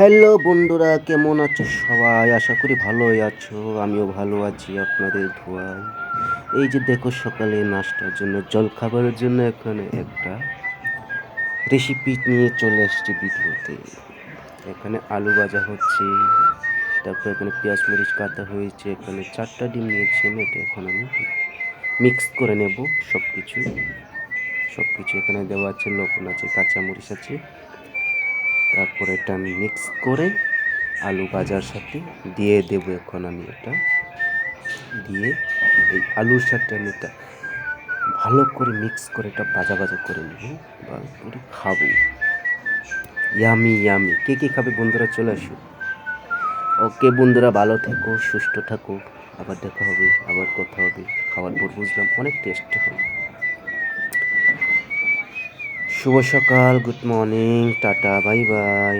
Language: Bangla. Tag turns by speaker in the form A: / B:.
A: হ্যালো বন্ধুরা, কেমন আছো সবাই? আশা করি ভালোই আছো। আমিও ভালো আছি, আপনাদের ধোয়ায় এই যে দেখো সকালে নাস্তার জন্য জল খাবারের জন্য এখানে একটা রেসিপি নিয়ে চলে এসেছি ভিডিওতে। এখানে আলু ভাজা হচ্ছে, তারপর এখানে পেঁয়াজ, মরিচ কাটা হয়েছে, এখানে চারটা ডিম নিয়েছি আমি, এটা এখন আমি মিক্স করে নেব সব কিছু সব কিছু এখানে দেওয়া আছে, লবণ আছে, কাঁচামরিচ আছে। তারপর এটা আমি মিক্স করে আলু ভাজার সাথে দিয়ে দেবো এখন আমি এটা। দিয়ে এই আলুর সাথে আমি এটা ভালো করে মিক্স করে এটা ভাজা ভাজা করে নেব। বা করে খাব। ইয়ামি ইয়ামি কে কে খাবে বন্ধুরা চলে আসো। ওকে বন্ধুরা ভালো থেকো, সুস্থ থাকো। আবার দেখা হবে, আবার কথা হবে। খাওয়ার পর বুঝলাম অনেক টেস্ট হবে। শুভ সকাল good morning tata bye bye